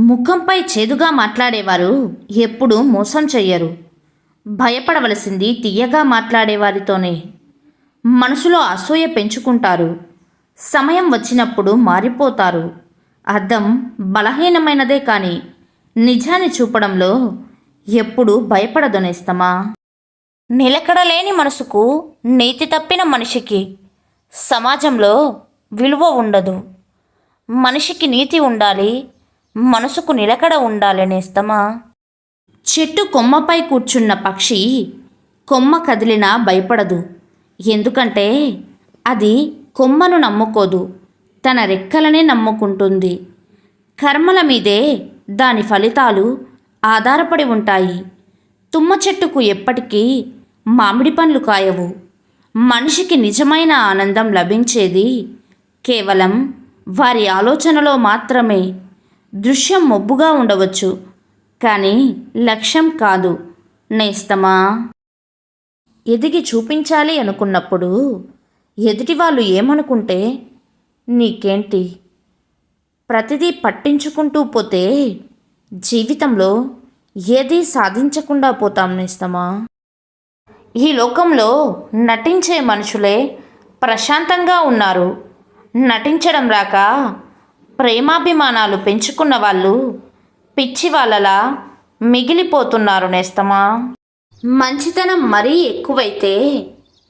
ముఖంపై చేదుగా మాట్లాడేవారు ఎప్పుడూ మోసం చెయ్యరు. భయపడవలసింది తీయగా మాట్లాడేవారితోనే. మనసులో అసూయ పెంచుకుంటారు. సమయం వచ్చినప్పుడు మారిపోతారు. అర్థం బలహీనమైనదే కానీ నిజాన్ని చూపడంలో ఎప్పుడు భయపడదనేస్తమా? నిలకడలేని మనసుకు నీతి తప్పిన మనిషికి సమాజంలో విలువ ఉండదు. మనిషికి నీతి ఉండాలి మనసుకు నిలకడ ఉండాలనే నేస్తమా చెట్టు కొమ్మపై కూర్చున్న పక్షి కొమ్మ కదిలినా భయపడదు. ఎందుకంటే అది కొమ్మను నమ్ముకోదు. తన రెక్కలనే నమ్ముకుంటుంది. కర్మల మీదే దాని ఫలితాలు ఆధారపడి ఉంటాయి. తుమ్మ చెట్టుకు ఎప్పటికీ మామిడి పండ్లు కాయవు. మనిషికి నిజమైన ఆనందం లభించేది కేవలం వారి ఆలోచనలో మాత్రమే. దృశ్యం మొబ్బుగా ఉండవచ్చు కానీ లక్ష్యం కాదు. నేస్తమా? ఎదిగి చూపించాలి అనుకున్నప్పుడు ఎదుటి వాళ్ళు ఏమనుకుంటే నీకేంటి? ప్రతిదీ పట్టించుకుంటూ పోతే జీవితంలో ఏదీ సాధించకుండా పోతాం నేస్తమా? ఈ లోకంలో నటించే మనుషులే ప్రశాంతంగా ఉన్నారు. నటించడం రాక ప్రేమాభిమానాలు పెంచుకున్న వాళ్ళు పిచ్చి వాళ్ళలా మిగిలిపోతున్నారు నేస్తమా? మంచితనం మరీ ఎక్కువైతే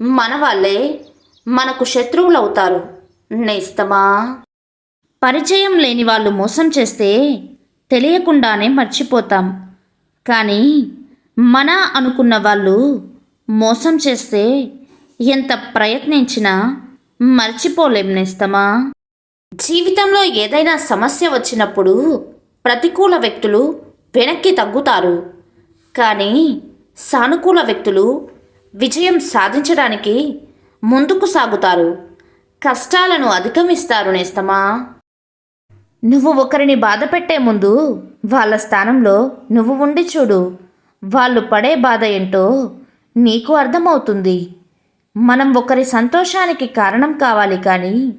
మన వాళ్ళే మనకు శత్రువులవుతారు నేస్తమా? పరిచయం లేని వాళ్ళు మోసం చేస్తే తెలియకుండానే మర్చిపోతాం. కానీ మన అనుకున్న వాళ్ళు మోసం చేస్తే ఎంత ప్రయత్నించినా మర్చిపోలేం నేస్తమా? జీవితంలో ఏదైనా సమస్య వచ్చినప్పుడు ప్రతికూల వ్యక్తులు వెనక్కి తగ్గుతారు. కానీ సానుకూల వ్యక్తులు విజయం సాధించడానికి ముందుకు సాగుతారు. కష్టాలను అధిగమిస్తారు నేస్తమా? నువ్వు ఒకరిని బాధ పెట్టే ముందు వాళ్ళ స్థానంలో నువ్వు ఉండి చూడు. వాళ్ళు పడే బాధ ఏంటో నీకు అర్థమవుతుంది. మనం ఒకరి సంతోషానికి కారణం కావాలి కానీ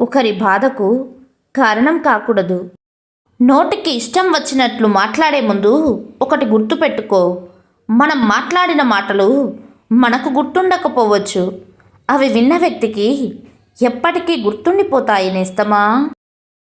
ఒకరి బాధకు కారణం కాకూడదు. నోటికి ఇష్టం వచ్చినట్లు మాట్లాడే ముందు ఒకటి గుర్తుపెట్టుకో మనం మాట్లాడిన మాటలు మనకు గుర్తుండకపోవచ్చు. అవి విన్న వ్యక్తికి ఎప్పటికీ గుర్తుండిపోతాయి నేస్తమా?